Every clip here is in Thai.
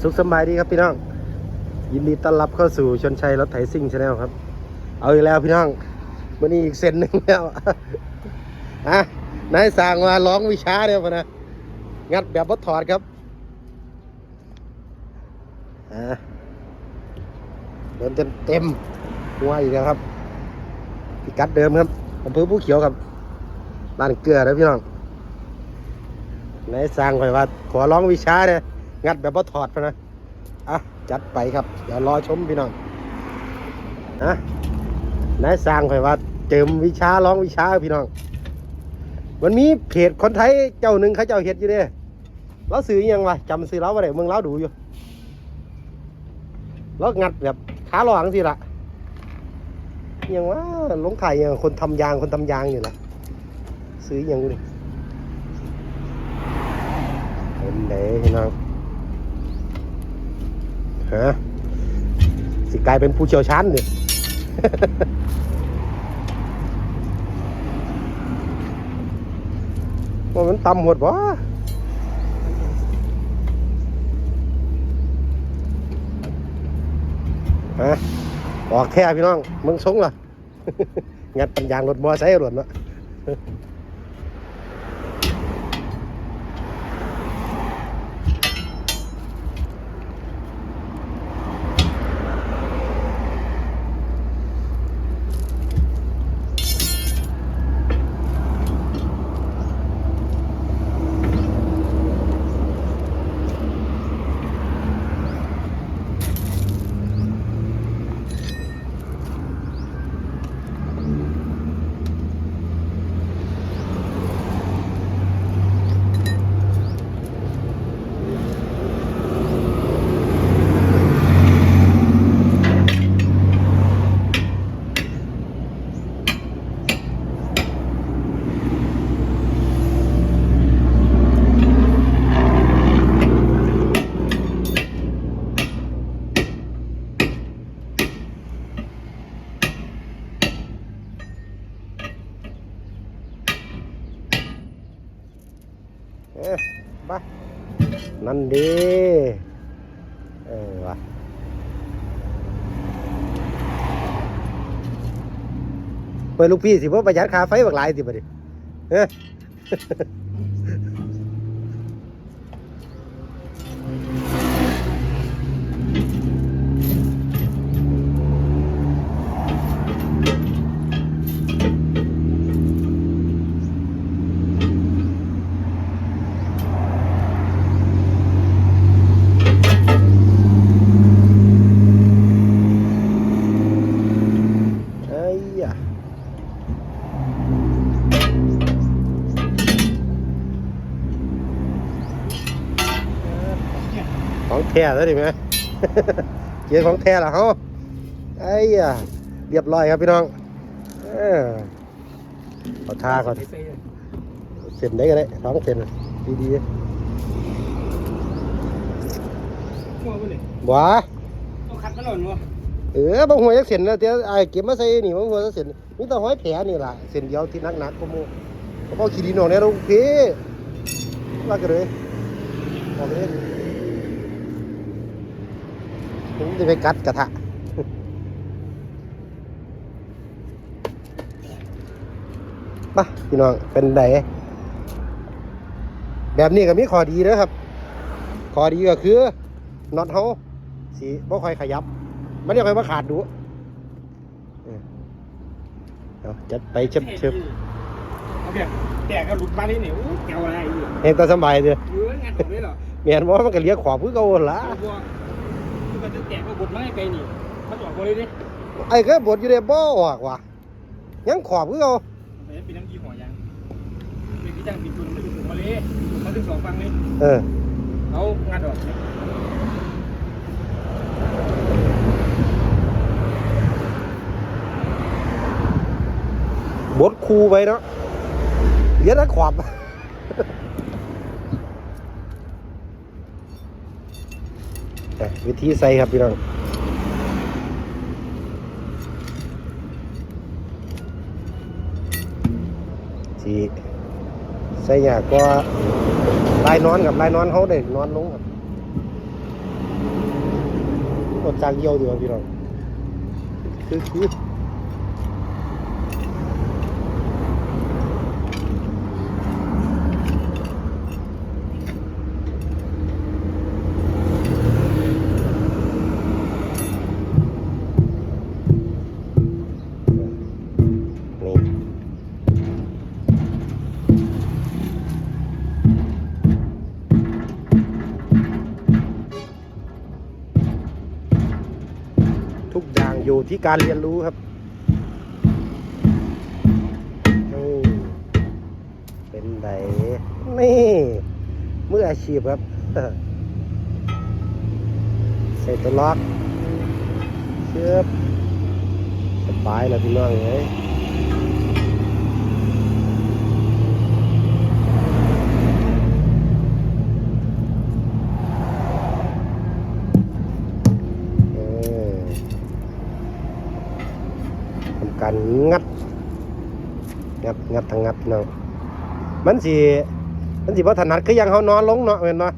สุขสบายดีครับพี่น้อง ยินดีต้อนรับเข้าสู่ชนชัยรถไถซิ่งชาแนลครับ เอาอีกแล้วพี่น้องวันนี้อีกเซนหนึ่งแล้วอะนายสั่งมาร้องวิชาเดียวพนะงัดแบบบดถอดครับเดินเต็มเต็มหัวอีกแล้วครับพิกัดเดิมครับอำเภอผู้เขียวครับบ้านเกลือนะพี่น้องนายสั่งไปว่าขอร้องวิชาเนี่ย งัดแบบบดถอดพอนะ อะ จัดไปครับ เดี๋ยวรอชมพี่น้องนะนายสร้างไปว่าเจิมวิชาร้องวิชาพี่น้อง มันมีเพจคนไทยเจ้าหนึ่งเขาเจ้าเฮ็ดอยู่เด้เราซื้ออยังวะจำซื้อเราไ่ได้เมืองเราดูอยู่เรางัดแบบขาหลองสิละอิหยังว่าลงไข่อหยังคนทำยางคนทำยางอยู่ละซื้ออยังกูดิเป็นไหนพี่น้อง ฮะสิกลายเป็นผู้เชี่ยวชาญเนี่ยว่ามันต่ำหมดวะฮะออกแค่พี่น้องมึงสงล่ะ งัดปัญญางรถมอไซค์รถเนาะ เอ๊ะไปนั่นดีเออวะเปิดลูกพี่สิเพราะประหยัดค่าไฟบักหลายสิบัดนี้เอ้อไอ้ยะของ แท้แล้วดิไหมเกียร์ของแท้ละเฮาไอ้ยะเรียบร้อยครับพี่น้องเออเอาท่าก่อนเส้นได้ก็ได้ท้องเส้นดีหัวบ่เลยๆบ่าเอาคัดมาหล่นวะเออบางหัวจักเส้นแล้วเดี๋ยวไอ้เก็บมาใส่นี่บางหัวจักเส้นมีแต่ห้อยแผลนี่ล่ะเส้นเดียวที่หนักๆก็มูเพราะขี้ดินออกเนี่ยเราเพว่ากันเลยออกไปเลยผม จะไปกัดกระทะไปพี่น้องเป็นไดแบบนี้ก็มีข้อดีนะครับข้อดีก็คือน็อตเฮาสีบ่ค่อยขยับ มันยังค่อยมาขาดดูเออเอาจัดไปเชิบเชิบเอาแบบแตกก็หลุดมาเลยเนี่ยโอ้แก้วอะไรอยู่เองก็สบายเลยเอองานผมเลยเหรอเมียนว่ามันก็เลี้ยงขวาพื้นเก่าหั่นละ เอาบัวคือมันจะแตกก็บดมาให้ไปนี่มันออกมาเลยดิไอ้ก็บดอยู่ในบ่ออกว่ะยังขวาพื้นเก่ามันจะเป็นน้ำยี่หัวยางเป็นที่จ้างปิดตุนมันอยู่ถึงมาเลยมาถึงสองฟังเลยเออเอางานออกบดคูไปเนาะเยงแต่ขวา อะ วิธีใส่ครับพี่น้องสีใส่ยากก็ลายนอนกับลายนอนเขาได้นอนลงครับรถจางเยี่ยวดีกว่าพี่น้องคือคือ ที่การเรียนรู้ครับโอ้เป็นไงนี่มืออาชีพครับ ใส่ตัวล็อกเชือบสบายแล้วพี่น้องเอ้ย การงัด งัดงัดทางงัดเนาะมันสิมันสิบ่ถนัดคือยังเฮานอนลงเนาะแม่นบ่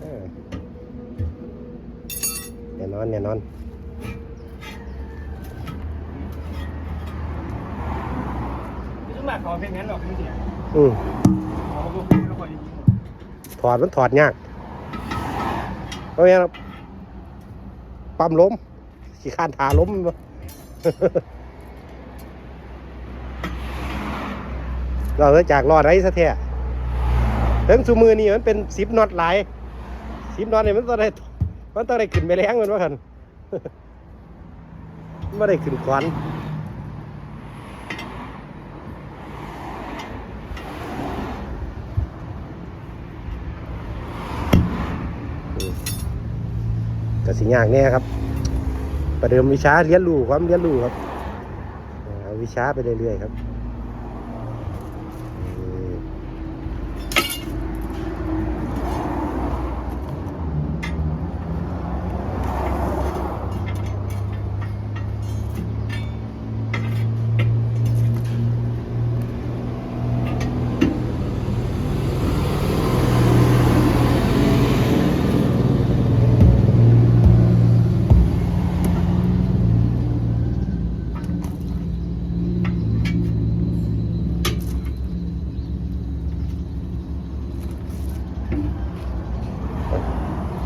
เออแน่นอนแน่นอนไม่ต้องมาขอเพลงนั้นหรอกจริงอืม ถอดมันถอดยากเพราะงั้นปั๊มล้มขี้ข้านทาล้มเราก็จากรอดไรซะแท้ถึงสุมือนี่มันเป็นสิบน็อตหลายสิบน็อตนี่มันต้องได้มันต้องได้ขึ้นไปแรงมันว่ากันไม่ได้ขึ้นควัน สิยากแน่ครับ ประเดิมวิชาเรียนรู้ความเรียนรู้ครับเอาวิชาไปเรื่อยๆครับอืม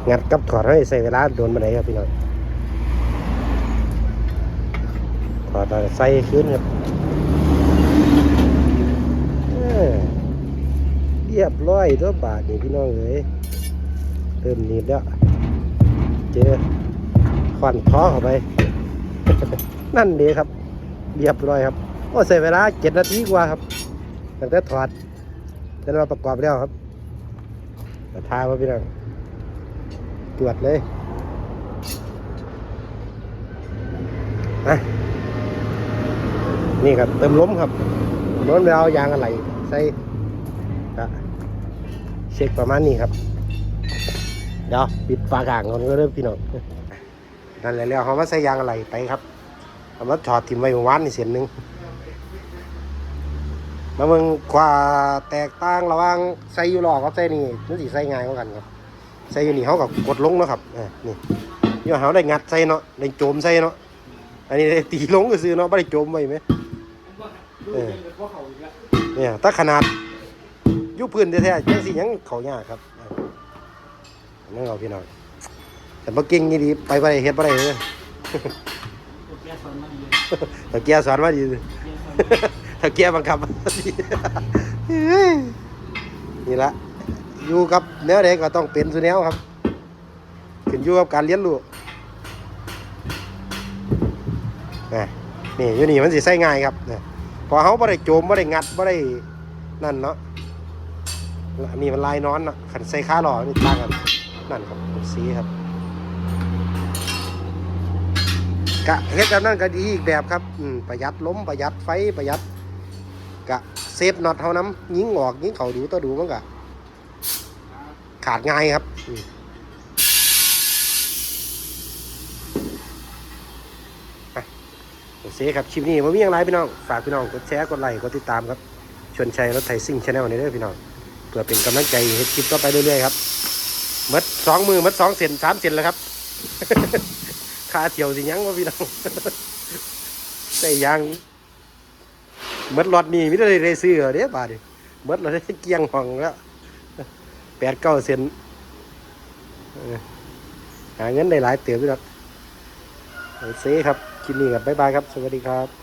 งัดกับถอดให้ใส่เวลาโดนมาไหนครับพี่น้องถอดใส่ขึ้นครับเรียบร้อยตัวบาทนี่พี่น้องเอ้ยเริ่มนีบแล้ว เจอควันท้อเข้าไป นั่นดีครับ เรียบร้อยครับ โอ้ใส่เวลาเจ็ดนาทีกว่าครับตั้งแต่ถอดจนเราประกอบแล้วครับทาว่าพี่น้อง ตรวจเลยอะนี่ครับเติมล้มครับล้มแล้วยางอะไรใส่ก็เช็คประมาณนี้ครับ เดี๋ยวปิดฝาก่างก่อนก็เริ่มพี่น้องนั่นแหละแล้วเขามาใส่ยางอะไรไปครับเอามาถอดทิมไว้เมื่อวานนี่เส้นหนึ่งมาเมืองกว่าแตกต่างระหว่างใส่อยู่หลอกับใส่นี่มันสิใส่ง่ายกว่ากันครับ ใส่อยู่นี่เขากับกดลงเนาะครับเออนี่ยี่อเขาได้งัดใส่เนาะได้โจมใส่เนาะอันนี้ได้ตีลงก็ซื้อเนาะไม่ได้โจมไว้ไหมเป็นพวกเขาอีกแล้วเนี่ยถ้าขนาดยุพื้นแท้ๆยังสิยังเขายากครับนั่นเอาพี่น้องแต่เมาเก่งนี่ดีไปไปเฮ็ดไปได้เลยตัวแกสอนมันเลยถ้าแกสอนมาดีแกสอนถ้าแกบังคับนี่ละ อยู่กับแนวใดก็ต้องเป็นสุแนวครับ ขึ้นอยู่กับการเรียนรู้นะนี่อยู่นี่มันสิใส่ง่ายครับนะพอเขาไม่ได้โจมไม่ได้งัดไม่ได้นั่นเนาะนนี้มันลายนอนเนาะขันใส่ขาหล่อนี่ต่างกันนั่นครับสีครับกะเฮ็ดแบบนั้นก็ดีอีกแบบครับอืมประหยัดล้มประหยัดไฟประหยัดกะเซฟน็อตเท่านั้นยิงออกยิงเข่าดูตัวดูมันกะ ขาดง่ายครับอืมอะโอเคครับคลิปนี้ผมมีอย่างไรพี่น้อง ฝากพี่น้องกดแชร์กดไลค์กดติดตามครับชวนชัยรถไทยซิ่งชาแนลในเด้อพี่น้องเพื่อเป็นกำลังใจให้คลิปต่อไปเรื่อยๆครับมัดสองมือมัดสองเซนสามเซนแล้วครับค่าเที่ยวสิยังวะพี่น้องใส่ยางมัดรถนี่มิได้เลยซื้อเหรอเด้บาดนีมัดเราได้เกียงห้องแล้ว แปดเก้าเซนเออหาเงินได้หลายเตี๋ยวพี่น้องเอเซ่ครับคลิปนี้ครับบ๊ายบายครับ สวัสดีครับ